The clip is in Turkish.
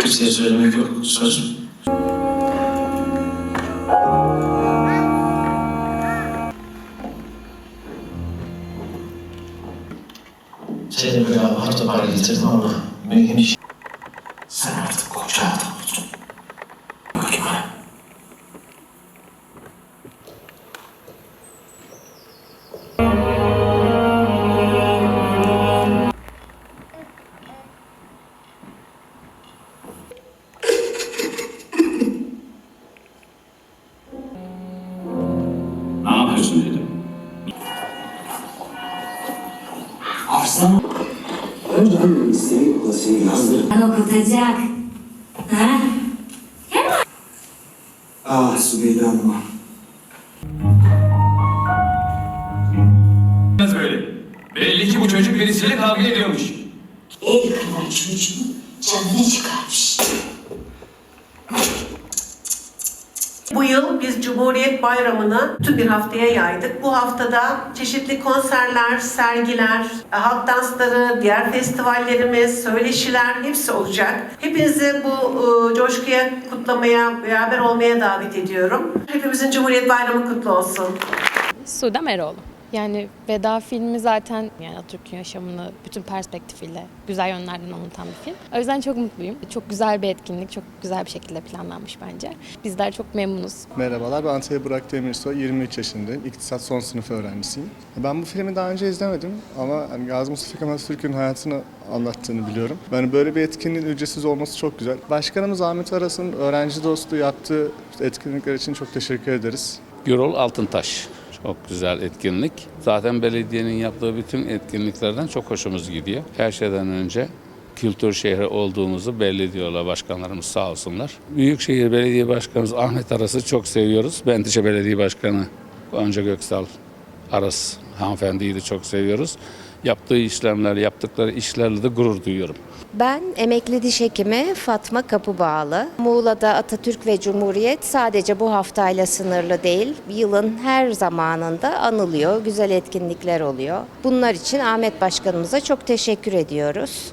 Kimseye söylemek yok. Söz. Seni böyle apar topar getirdim ama mühim iş. Sen artık koca adam oldun. Yapıyorsun dedim. Arslan. Önce annemin isteği odasını yazdır. okutacak. Ha? Ah Sübeyde Hanım'a. Nasıl böyle? Belli ki bu çocuk birisiyle kavga ediyormuş. El kadar çocuğun canını çıkarmış. Bu yıl biz Cumhuriyet Bayramı'nı tüm bir haftaya yaydık. Bu haftada çeşitli konserler, sergiler, halk dansları, diğer festivallerimiz, söyleşiler hepsi olacak. Hepinizi bu e, coşkuya kutlamaya, beraber olmaya davet ediyorum. Hepimizin Cumhuriyet Bayramı kutlu olsun. Sude Eroğlu. Yani Veda filmi zaten yani Atatürk'ün yaşamını bütün perspektifiyle güzel yönlerden anlatan bir film. O yüzden çok mutluyum. Çok güzel bir etkinlik, çok güzel bir şekilde planlanmış bence. Bizler çok memnunuz. Merhabalar, ben Antalya Burak Demirsoy, 23 yaşındayım. İktisat son sınıf öğrencisiyim. Ben bu filmi daha önce izlemedim ama hani Gazi Mustafa Kemal Atatürk'ün hayatını anlattığını biliyorum. Yani böyle bir etkinliğin ücretsiz olması çok güzel. Başkanımız Ahmet Aras'ın öğrenci dostu yaptığı etkinlikler için çok teşekkür ederiz. Gürol Altıntaş. Çok güzel etkinlik. Zaten belediyenin yaptığı bütün etkinliklerden çok hoşumuz gidiyor. Her şeyden önce kültür şehri olduğumuzu belli ediyorlar başkanlarımız sağ olsunlar. Büyükşehir Belediye Başkanımız Ahmet Aras'ı çok seviyoruz. Bendişe Belediye Başkanı Gonca Göksal Aras hanımefendiyi de çok seviyoruz. Yaptığı işlemler, yaptıkları işlerle de gurur duyuyorum. Ben emekli diş hekimi Fatma Kapıbağlı. Muğla'da Atatürk ve Cumhuriyet sadece bu haftayla sınırlı değil, yılın her zamanında anılıyor, güzel etkinlikler oluyor. Bunlar için Ahmet Başkanımıza çok teşekkür ediyoruz.